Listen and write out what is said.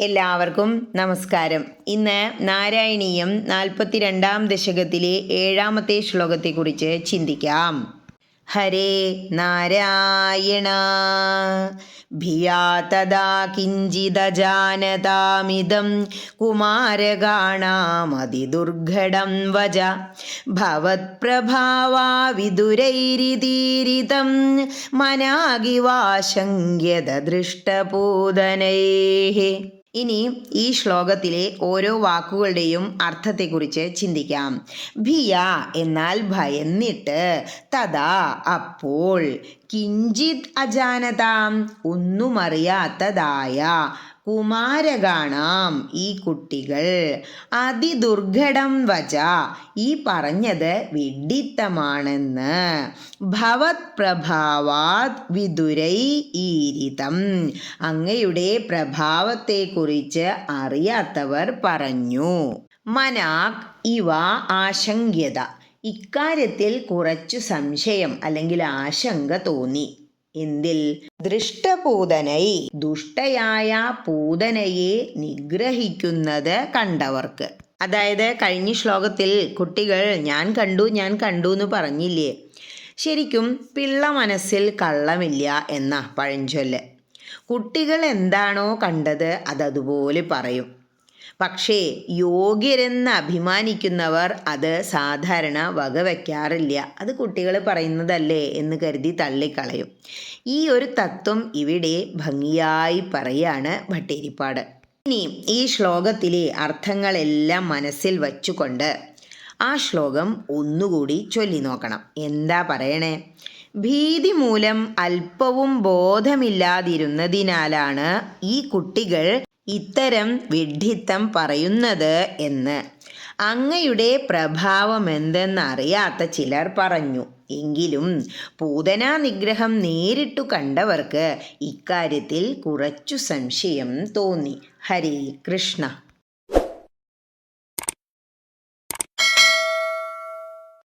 എല്ലാവർക്കും നമസ്കാരം. ഇന്ന് നാരായണീയം നാൽപ്പത്തിരണ്ടാം ദശകത്തിലെ ഏഴാമത്തെ ശ്ലോകത്തെ കുറിച്ച് ചിന്തിക്കാം. ഹരേ നാരായണ. ഭിയാ തഥാ കിഞ്ചിദജാനതാമിതം വജ. ഭവത്പ്രഭാവാ വിദുരൈരിതീരിതം മനാഗിവാശങ്ക്യത ദൃഷ്ടപൂതനൈः ഇനി ഈ ശ്ലോകത്തിലെ ഓരോ വാക്കുകളുടെയും അർത്ഥത്തെക്കുറിച്ച് ചിന്തിക്കാം. ഭിയ എന്നാൽ ഭയന്നിട്ട്. തഥാ അപ്പോൾ. കിഞ്ചിത് അജാനതാം. ഒന്നുമറിയാത്തതായ. കുമാരകാണാം ഈ കുട്ടികൾ. അതിദുർഘടം വച ഈ പറഞ്ഞത് വിഡിത്തമാണെന്ന് ഭവത് പ്രഭാവാത് വിദുരൈ ഈരിതം. അങ്ങയുടെ പ്രഭാവത്തെക്കുറിച്ച് അറിയാത്തവർ പറഞ്ഞു. മനാക് ഇവ ആശങ്ക്യത ഇക്കാര്യത്തിൽ കുറച്ചു സംശയം അല്ലെങ്കിൽ ആശങ്ക തോന്നി. എന്തിൽ ദൃഷ്ടപൂതനൈ ദുഷ്ടയായ പൂതനയെ നിഗ്രഹിക്കുന്നത് കണ്ടവർക്ക്. അതായത് കഴിഞ്ഞ ശ്ലോകത്തിൽ കുട്ടികൾ ഞാൻ കണ്ടു ഞാൻ കണ്ടു എന്ന് പറഞ്ഞില്ലേ? ശരിക്കും പിള്ള മനസ്സിൽ കള്ളമില്ല എന്ന പഴഞ്ചൊല്ല്. കുട്ടികൾ എന്താണോ കണ്ടത് അതതുപോലെ പറയും. പക്ഷേ യോഗ്യരെന്ന് അഭിമാനിക്കുന്നവർ അത് സാധാരണ വകവയ്ക്കാറില്ല അത് കുട്ടികൾ പറയുന്നതല്ലേ എന്ന് കരുതി തള്ളിക്കളയും. ഈ ഒരു തത്വം ഇവിടെ ഭംഗിയായി പറയാണ് ഭട്ടേരിപ്പാട്. ഇനി ഈ ശ്ലോകത്തിലെ അർത്ഥങ്ങളെല്ലാം മനസ്സിൽ വച്ചുകൊണ്ട് ആ ശ്ലോകം ഒന്നുകൂടി ചൊല്ലി നോക്കണം. എന്താ പറയണേ? ഭീതി മൂലം അല്പവും ബോധമില്ലാതിരുന്നതിനാലാണ് ഈ കുട്ടികൾ ഇത്തരം വിഡ്ഢിത്തം പറയുന്നത് എന്ന്. അങ്ങയുടെ പ്രഭാവം എന്തെന്നറിയാത്ത ചിലർ പറഞ്ഞു. എങ്കിലും പൂതനാ നിഗ്രഹം നേരിട്ടു കണ്ടവർക്ക് ഇക്കാര്യത്തിൽ കുറച്ചു സംശയം തോന്നി. ഹരേ കൃഷ്ണ.